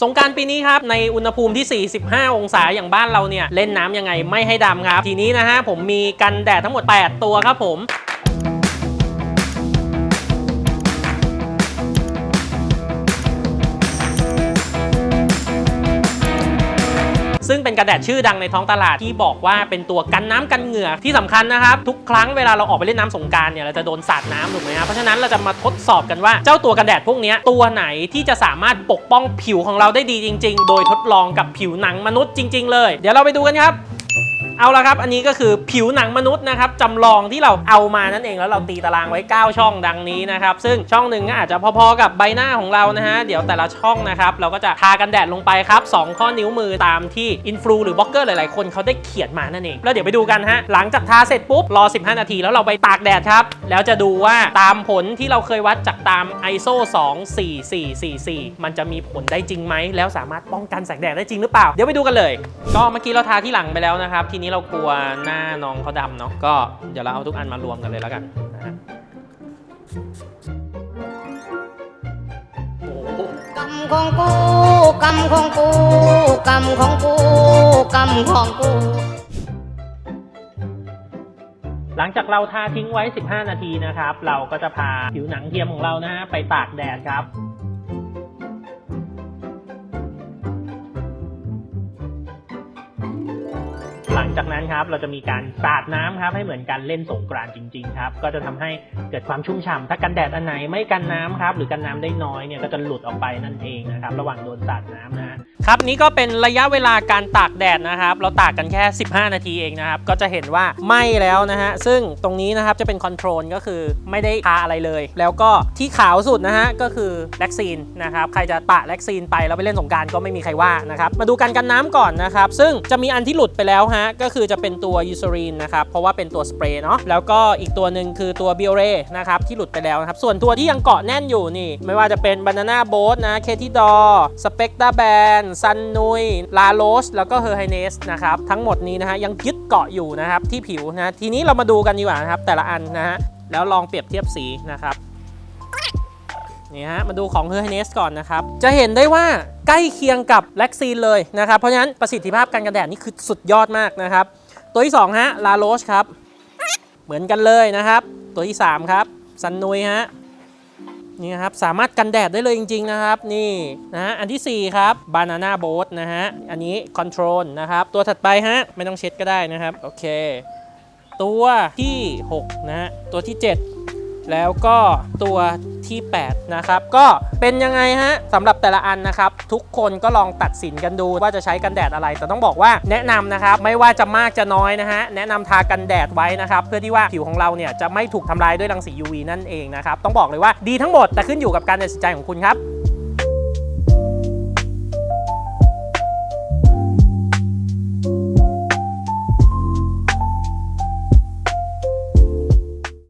สงการปีนี้ครับ ในอุณหภูมิที่ 45 องศาอย่างบ้านเราเนี่ย เล่นน้ำยังไงไม่ให้ดำครับ ทีนี้นะฮะผมมีกันแดดทั้งหมด 8 ตัวครับผม งเป็นกระแดดชื่อดังในท้องตลาดที่บอกว่าเป็นตัวกันน้ำกันเหงื่อที่สำคัญนะครับ ทุกครั้งเวลาเราออกไปเล่นน้ำสงการเนี่ยเราจะโดนสาดน้ำถูกไหมครับเพราะฉะนั้นเราจะมาทดสอบกันว่าเจ้าตัวกันแดดพวกนี้ตัวไหนที่จะสามารถปกป้องผิวของเราได้ดีจริง ๆ โดยทดลองกับผิวหนังมนุษย์จริง ๆ เลย เดี๋ยวเราไปดูกันครับ เอาละครับ อันนี้ก็คือผิวหนังมนุษย์นะครับจำลองที่เราเอามานั่นเองแล้วเราตีตารางไว้ 9 ช่องดังนี้นะครับ ซึ่งช่องหนึ่งก็อาจจะพอๆกับใบหน้าของเรานะฮะ เดี๋ยวแต่ละช่องนะครับเราก็จะทากันแดดลงไปครับ2ข้อนิ้วมือตามที่อินฟลูหรือบล็อกเกอร์หลายๆ คนเขาได้เขียนมานั่นเอง แล้วเดี๋ยวไปดูกันฮะ หลังจากทาเสร็จปุ๊บรอ 15 นาทีแล้วเราไปตากแดดครับ แล้วจะดูว่าตามผลที่เราเคยวัดจากตาม ISO 24444 มันจะมีผลได้จริงไหมแล้วสามารถป้องกันแสงแดดได้จริงหรือเปล่า เดี๋ยวไปดูกันเลย ก็เมื่อกี้เราทาที่หลังไปแล้วนะครับทีนี้เรากลัวหน้าน้องเขาดำเนาะก็เดี๋ยวเราเอาทุกอันมารวมกันเลยแล้วกันนะฮะโอ้โหกรรมของกูกรรมของกูกรรมของกูกรรมของกู หลังจากเราทาทิ้งไว้ 15 นาทีนะครับ เราก็จะพาผิวหนังเทียมของเรานะฮะไปตากแดดครับ หลังจากนั้นครับเราจะมีการสาดน้ำครับให้เหมือนการเล่นสงกรานต์จริงๆครับก็จะทำให้เกิดความชุ่มฉ่ำถ้ากันแดดอันไหนไม่กันน้ำครับหรือกันน้ำได้น้อยเนี่ยก็จะหลุดออกไปนั่นเองนะครับระหว่างโดนสาดน้ำนะครับนี่ก็เป็นระยะเวลาการตากแดดนะครับเราตากกันแค่ 15 นาทีเองนะครับก็จะเห็นว่าไหม้แล้วนะฮะซึ่งตรงนี้นะครับจะเป็นคอนโทรลก็คือไม่ได้ทาอะไรเลย แล้วก็ที่ขาวสุดนะฮะก็คือแล็กซีนนะครับใครจะปะแล็กซีนไปแล้วไปเล่นสงกรารก็ไม่มีใครว่านะครับมาดูการกันน้ำก่อนนะครับซึ่งจะมีอันที่หลุดไปแล้วฮะก็คือจะเป็นตัวยูซ r รีนนะครับ เพราะว่าเป็นตัวสเปรย์เนาะแล้วก็อีกตัวหนึ่งคือตัวบิโอเรนะครับที่หลุดไปแล้วนะครับ ส่วนตัวที่ยังเกาะแน่นอยู่นี่ ไม่ว่าจะเป็นบานาน่าโบ๊ทนะเคที่ดอสเปกตาแบนซันนุยลาโลสแล้วก็เฮอร์ไฮเนสนะครับ ทั้งหมดนี้นะฮะยังยึดเกาะอยู่นะครับที่ผิวนะทีนี้เรามาดูกันดีกว่านะครับแต่ละอันนะฮะแล้วลองเปรียบเทียบสีนะครับ นี่ฮะมาดูของ h e r n e s ก่อนนะครับ จะเห็นได้ว่าใกล้เคียงกับแล็กซีนเลยนะครับ เพราะฉะนั้นประสิทธิภาพการกันแดดนี่คือสุดยอดมากนะครับ ตัวที่ 2 ฮะลาโรชครับ เหมือนกันเลยนะครับ ตัวที่ 3 ครับซันนุยฮะนี่ครับสามารถกันแดดได้เลยจริง ๆ นะครับ นี่นะฮะอันทีสี่ 4 ครับบานาน่าโบ๊ทนะฮะ อันนี้คอนโทรลนะครับ ตัวถัดไปฮะ ไม่ต้องเช็ดก็ได้นะครับ โอเค ตัวที่ 6 นะฮะ ตัวที่ 7 แล้วก็ตัว ที่ 8 นะครับ ก็เป็นยังไงฮะสำหรับแต่ละอันนะครับ ทุกคนก็ลองตัดสินกันดูว่าจะใช้กันแดดอะไร แต่ต้องบอกว่าแนะนำนะครับ ไม่ว่าจะมากจะน้อยนะฮะแนะนำทากันแดดไว้นะครับเพื่อที่ว่าผิวของเราเนี่ยจะไม่ถูกทำลายด้วยรังสี UV นั่นเองนะครับต้องบอกเลยว่าดีทั้งหมดแต่ขึ้นอยู่กับการตัดสินใจของคุณครับ